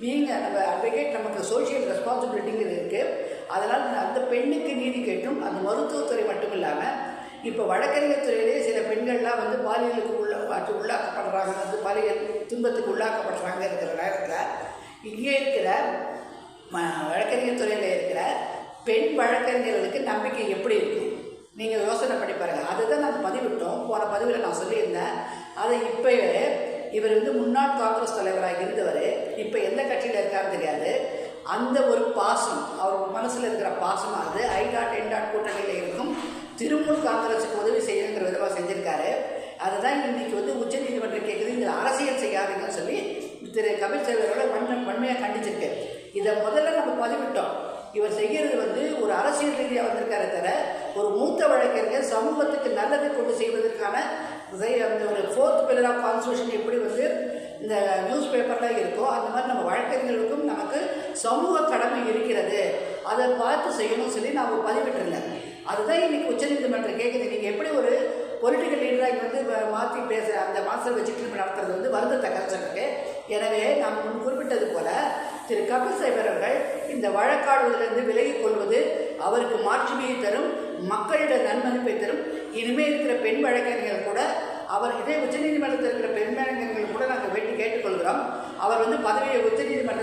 நீங்கள் நம்ம அட்வொகேட் நமக்கு சோஷியல் ரெஸ்பான்சிபிலிட்டிங்கிறது இருக்குது அதனால் அந்த பெண்ணுக்கு நீதி கேட்டும் அந்த மருத்துவத்துறை மட்டும் இல்லாமல் இப்போ வழக்கறிஞர் துறையிலே சில பெண்கள்லாம் வந்து பாலியலுக்கு உள்ள வாட்டு உள்ளாக்கப்படுறாங்க வந்து பாலியல் துன்பத்துக்கு உள்ளாக்கப்படுறாங்க இருக்கிற நேரத்தில் இங்கே இருக்கிற ம- வழக்கறிஞர் துறையில் இருக்கிற பெண் வழக்கறிஞர்களுக்கு நம்பிக்கை எப்படி இருக்கும்? நீங்கள் யோசனை பண்ணி பாருங்கள் அதுதான் நான் பதிவிட்டோம். போன பதிவில் நான் சொல்லியிருந்தேன். அதை இப்போவே இவர் வந்து முன்னாள் காங்கிரஸ் தலைவராக இருந்தவர். இப்போ எந்த கட்சியில் இருக்காருன்னு தெரியாது. அந்த ஒரு பாசம் அவர் மனசில் இருக்கிற பாசமானது ஐ டாட் என் டாட் கூட்டணியில் இருக்கும். திருமூல் காங்கிரஸுக்கு உதவி செய்யணுங்கிற விதமாக செஞ்சிருக்காரு. அதுதான் இன்னைக்கு வந்து உச்சநீதிமன்றம் கேட்குது இதில் அரசியல் செய்யாதீங்கன்னு சொல்லி திரு கபில் சேவரோட வன்மை வன்மையாக கண்டிச்சிருக்கு. இதை முதல்ல நம்ம பதிவிட்டோம். இவர் செய்கிறது வந்து ஒரு அரசியல் ரீதியாக வந்திருக்காரு தவிர ஒரு மூத்த வழக்கறிஞர் சமூகத்துக்கு நல்லது கொண்டு செய்வதற்கான அந்த ஒரு ஃபோர்த் பில்லர் ஆஃப் கான்ஸ்டியூஷன் எப்படி வந்து இந்த நியூஸ் பேப்பரில் இருக்கோ அந்த மாதிரி நம்ம வழக்கறிஞர்களுக்கும் நமக்கு சமூக கடமை இருக்கிறது. அதை பார்த்து செய்யணும்னு சொல்லி நான் ஒரு பதிவிட்டிருந்தேன் அதுதான் இன்னைக்கு உச்சநீதிமன்றம் கேட்குது நீங்கள் எப்படி ஒரு பொலிட்டிக்கல் லீடராக வந்து மாற்றி பேச அந்த மாஸ்டர் வச்சு திரும்பி நடத்துறது வந்து வருந்தத்தக்க சொல்லிருக்கு எனவே நாம் முன் குறிப்பிட்டது போல் திரு கபில் சைபர் அவர்கள் இந்த வழக்காடுவதிலிருந்து விலகிக் கொள்வது அவருக்கு மாற்றுமையை தரும் மக்களிட நன்மதிப்பை தரும். இனிமேல் இருக்கிற பெண் வழக்கறிஞர்கள் கூட அவர் இதே உச்சநீதிமன்றத்தில் இருக்கிற பெண் வழக்கறிஞர்கள் கூட நாங்கள் வேண்டி கேட்டுக்கொள்கிறோம். அவர் வந்து பதவியை உச்சநீதிமன்ற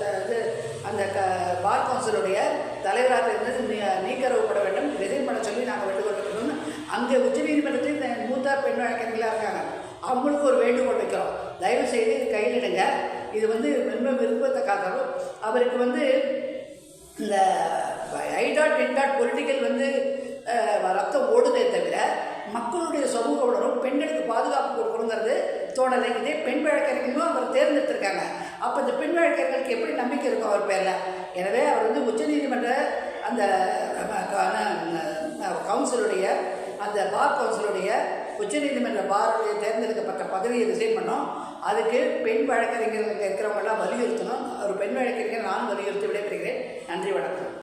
த- இது அந்த க பார் கவுன்சிலுடைய தலைவராக இருந்து நீ- நீக்கரவுப்பட வேண்டும். ரிசைன் பண்ண சொல்லி நாங்கள் வேண்டுகோள் வைக்கிறோம் அங்கே உச்சநீதிமன்றத்தில் இந்த மூத்த பெண் வழக்கறிஞர்களாக இருக்காங்க. அவங்களுக்கு ஒரு வேண்டுகோள் வைக்கிறோம். தயவு செய்து கையில் கையிலிடுங்க. இது வந்து ரொம்ப விருப்பத்தை அவருக்கு வந்து இந்த I dot N dot political வந்து ரத்தம் ஓடுதே தவிர மக்களுடைய சமூக உணரும் பெண்களுக்கு பாதுகாப்பு கொடுக்கணுங்கிறது தோணலை. இதே பெண் வழக்கறிஞர்களும் அவர் தேர்ந்தெடுத்திருக்காங்க. அப்போ இந்த பெண் வழக்கறிஞர்களுக்கு எப்படி நம்பிக்கை இருக்கும் அவர் பேரில் எனவே அவர் வந்து உச்சநீதிமன்ற அந்த கவுன்சிலுடைய அந்த பார் கவுன்சிலுடைய உச்சநீதிமன்ற பாருடைய தேர்ந்தெடுக்கப்பட்ட பதவியை ரிசைன் பண்ணோம். அதுக்கு பெண் வழக்கறிஞர்கள் இருக்கிறவங்களாம் வலியுறுத்தணும். ஒரு பெண் வழக்கறிஞர் நான் வலியுறுத்தி விடைபெறுகிறேன். நன்றி வணக்கம்.